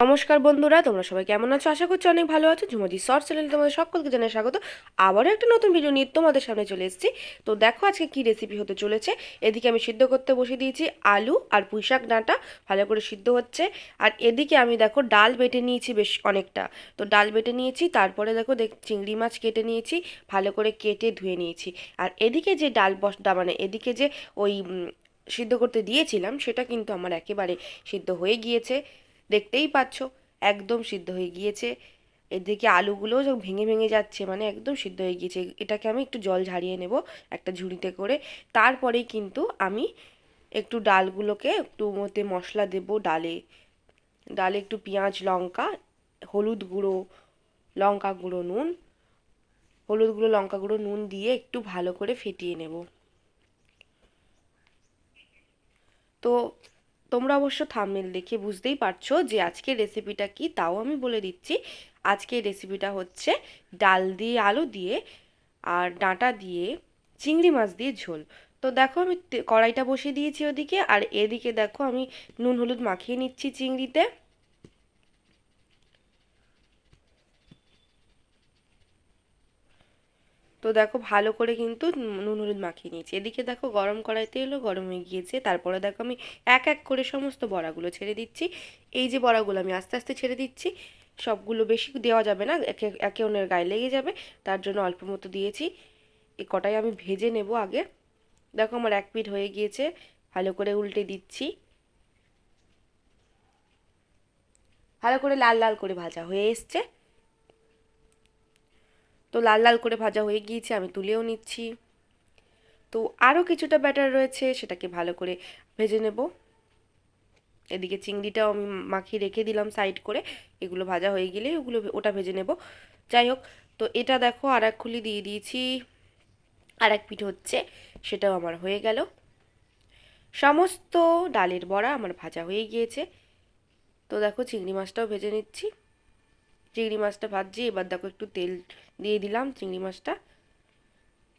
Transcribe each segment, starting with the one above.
নমস্কার বন্ধুরা, তোমরা সবাই কেমন আছো? আশা করছি অনেক ভালো আছো। ঝুমজি শর্ট চ্যানেলে তোমাদের সকলকে জানাই স্বাগত। আবারও একটা নতুন ভিডিও নিয়ে তোমাদের সামনে চলে এসেছি। তো দেখো আজকে কি রেসিপি হতে চলেছে। এদিকে আমি সিদ্ধ করতে বসে দিয়েছি আলু আর পুঁইশাক ডাঁটা, ভালো করে সিদ্ধ হচ্ছে। আর এদিকে আমি দেখো ডাল বেটে নিয়েছি বেশ অনেকটা। তো ডাল বেটে নিয়েছি, তারপরে দেখো দেখ চিংড়ি মাছ কেটে নিয়েছি, ভালো করে কেটে ধুয়ে নিয়েছি। আর এদিকে যে ডাল বসটা মানে এদিকে যে ওই সিদ্ধ করতে দিয়েছিলাম, সেটা কিন্তু আমার একেবারে সিদ্ধ হয়ে গিয়েছে। দেখতেই পাচ্ছ, একদম সিদ্ধ হয়ে গিয়েছে। এদিকে আলুগুলোও সব ভেঙে ভেঙে যাচ্ছে মানে একদম সিদ্ধ হয়ে গিয়েছে। এটাকে আমি একটু জল ঝারিয়ে নেব একটা ঝুড়িতে করে। তারপরেই কিন্তু আমি একটু ডালগুলোকে একটু মধ্যে মশলা দেব ডালে। ডালে একটু পেঁয়াজ, লঙ্কা, হলুদ গুঁড়ো, লঙ্কা গুঁড়ো, নুন। হলুদ গুঁড়ো, লঙ্কা গুঁড়ো, নুন দিয়ে একটু ভালো করে ফেটিয়ে নেব। তো তোমরা অবশ্য থামমেল দেখে বুঝতেই পারছ যে আজকের রেসিপিটা কি, তাও আমি বলে দিচ্ছি। আজকের রেসিপিটা হচ্ছে ডাল দিয়ে আলু দিয়ে আর ডাঁটা দিয়ে চিংড়ি মাছ দিয়ে ঝোল। তো দেখো আমি কড়াইটা বসিয়ে দিয়েছি ওদিকে, আর এদিকে দেখো আমি নুন, হলুদ মাখিয়ে নিচ্ছি চিংড়িতে। তো দেখো ভালো করে কিন্তু নুন হলুদ মাখিয়ে নিয়েছি। এদিকে দেখো গরম কড়াইতে এলো গরম হয়ে গিয়েছে। তারপরে দেখো আমি এক এক করে সমস্ত বড়াগুলো ছেড়ে দিচ্ছি। এই যে বড়াগুলো আমি আস্তে আস্তে ছেড়ে দিচ্ছি, সবগুলো বেশি দেওয়া যাবে না, একে একে অন্যের গায়ে লেগে যাবে, তার জন্য অল্প মতো দিয়েছি। এই কটাই আমি ভেজে নেব আগে। দেখো আমার এক পিঠ হয়ে গিয়েছে, ভালো করে উল্টে দিচ্ছি। ভালো করে লাল লাল করে ভাজা হয়ে এসছে। তো লাল লাল করে ভাজা হয়ে গিয়েছে, আমি তুলেও নিচ্ছি। তো আরও কিছুটা ব্যাটার রয়েছে, সেটাকে ভালো করে ভেজে নেব। এদিকে চিংড়িটাও আমি মাখিয়ে রেখে দিলাম সাইড করে, এগুলো ভাজা হয়ে গেলে ওগুলো ওটা ভেজে নেব। যাই হোক, তো এটা দেখো, আর এক খুলি দিয়ে দিয়েছি, আর এক পিঠ হচ্ছে, সেটাও আমার হয়ে গেল। সমস্ত ডালের বড়া আমার ভাজা হয়ে গিয়েছে। তো দেখো, চিংড়ি মাছটাও ভেজে নিচ্ছি। চিংড়ি মাছটা ভাজছি, এবার দেখো একটু তেল দিয়ে দিলাম চিংড়ি মাছটা।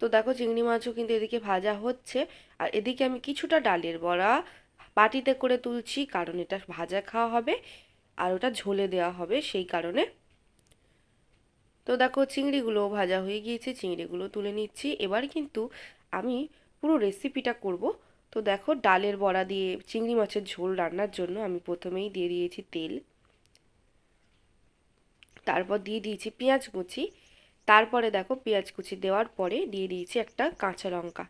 তো দেখো চিংড়ি মাছও কিন্তু এদিকে ভাজা হচ্ছে, আর এদিকে আমি কিছুটা ডালের বড়া বাটিতে করে তুলছি, কারণ এটা ভাজা খাওয়া হবে আর ওটা ঝোলে দেওয়া হবে সেই কারণে। তো দেখো চিংড়িগুলো ভাজা হয়ে গিয়েছে, চিংড়িগুলো তুলে নিচ্ছি। এবার কিন্তু আমি পুরো রেসিপিটা করব। তো দেখো ডালের বড়া দিয়ে চিংড়ি মাছের ঝোল রান্নার জন্য আমি প্রথমেই দিয়ে দিয়েছি তেল। তারপর দিয়ে দিয়েছি পেঁয়াজ কুচি। তারপরে দেখো পেঁয়াজ কুচি দেওয়ার পরে দিয়ে দিয়েছি একটা কাঁচা লঙ্কা।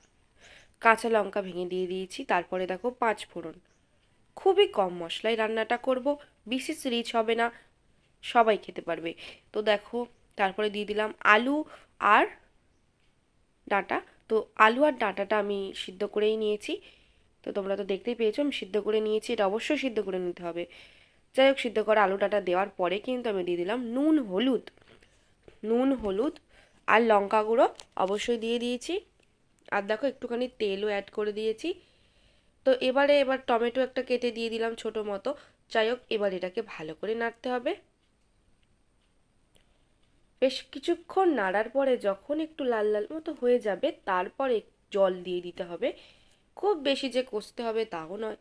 কাঁচা লঙ্কা ভেঙে দিয়ে দিয়েছি, তারপরে দেখো পাঁচ ফোড়ন। খুবই কম মশলায় রান্নাটা করব বিশেষ রিচ হবে না, সবাই খেতে পারবে। তো দেখো, তারপরে দিয়ে দিলাম আলু আর ডাঁটা। তো আলু আর ডাঁটাটা আমি সিদ্ধ করেই নিয়েছি। তো তোমরা তো দেখতেই পেয়েছ, আমি সিদ্ধ করে নিয়েছি, এটা অবশ্যই সিদ্ধ করে নিতে হবে। যাই হোক, সিদ্ধ করা আলু ডাঁটা দেওয়ার পরে কিন্তু আমি দিয়ে দিলাম নুন, হলুদ। নুন, হলুদ আর লঙ্কা গুঁড়ো অবশ্যই দিয়ে দিয়েছি। আর দেখো, একটুখানি তেলও অ্যাড করে দিয়েছি। তো এবারে এবার টমেটো একটা কেটে দিয়ে দিলাম ছোটো মতো। যাই হোক, এবার এটাকে ভালো করে নাড়তে হবে। বেশ কিছুক্ষণ নাড়ার পরে যখন একটু লাল লাল মতো হয়ে যাবে, তারপরে জল দিয়ে দিতে হবে। খুব বেশি যে কষতে হবে তাও নয়।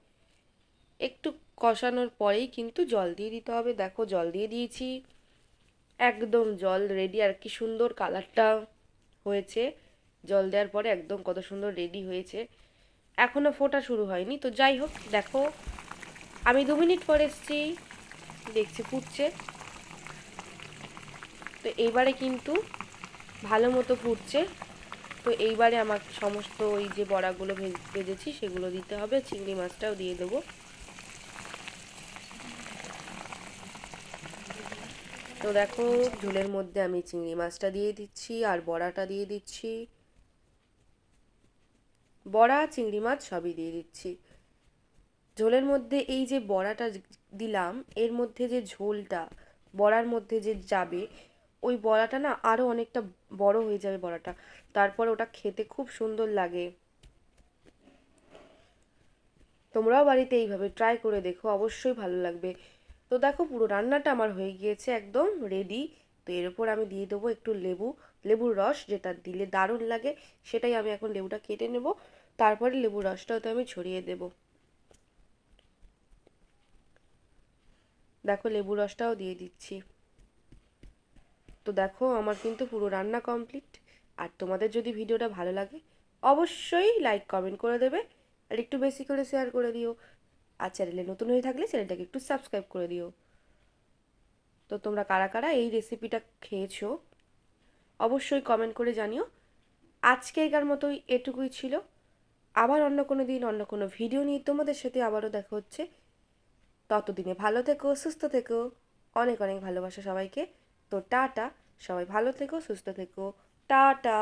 একটু কষানোর পরেই কিন্তু জল দিয়ে দিতে হবে। দেখো, জল দিয়ে দিয়েছি। একদম জল রেডি আর কি সুন্দর কালারটা হয়েছে। জল দেওয়ার পরে একদম কত সুন্দর রেডি হয়েছে। এখনও ফোটা শুরু হয়নি। তো যাই হোক, দেখো, আমি দু মিনিট পর এসছি। দেখছি ফুটছে। তো এইবারে কিন্তু ভালো মতো ফুটছে। তো এইবারে আমার সমস্ত ওই যে বড়াগুলো ভেজ- ভেজেছি, সেগুলো দিতে হবে। চিংড়ি মাছটাও দিয়ে দেবো। তো দেখো, ঝোলের মধ্যে আমি চিংড়ি মাছটা দিয়ে দিচ্ছি আর বড়াটা দিয়ে দিচ্ছি। বড়া, চিংড়ি মাছ সবই দিয়ে দিচ্ছি। ঝোলের মধ্যে এই যে বড়াটা দিলাম, এর মধ্যে যে ঝোলটা, বড়ার মধ্যে যে যাবে, ওই বড়াটা না আরও অনেকটা বড় হয়ে যাবে বড়াটা। তারপর ওটা খেতে খুব সুন্দর লাগে। তোমরাও বাড়িতে এইভাবে ট্রাই করে দেখো, অবশ্যই ভালো লাগবে। তো দেখো পুরো রান্নাটা আমার হয়ে গিয়েছে একদম রেডি তো এর উপর আমি দিয়ে দেবো একটু লেবু, লেবুর রস যেটা দিলে দারুণ লাগে, সেটাই আমি এখন লেবুটা কেটে নেব। তারপরে লেবুর রসটাও তো আমি ছড়িয়ে দেবো। দেখো লেবু রসটাও দিয়ে দিচ্ছি। তো দেখো আমার কিন্তু পুরো রান্না কমপ্লিট আর তোমাদের যদি ভিডিওটা ভালো লাগে, অবশ্যই লাইক কমেন্ট করে দেবে। আর একটু বেশি করে শেয়ার করে দিও। আর চ্যানেলে নতুন হয়ে থাকলে চ্যানেলটাকে একটু সাবস্ক্রাইব করে দিও। তো তোমরা কারা কারা এই রেসিপিটা খেয়েছো, অবশ্যই কমেন্ট করে জানিও। আজকেরকার মতোই এটুকুই ছিল। আবার অন্য কোনো দিন, অন্য কোনো ভিডিও নিয়ে তোমাদের সাথে আবারও দেখা হচ্ছে। ততদিনে ভালো থেকো, সুস্থ থেকো। অনেক অনেক ভালোবাসা সবাইকে। তো টাটা, সবাই ভালো থেকো, সুস্থ থেকো। টাটা।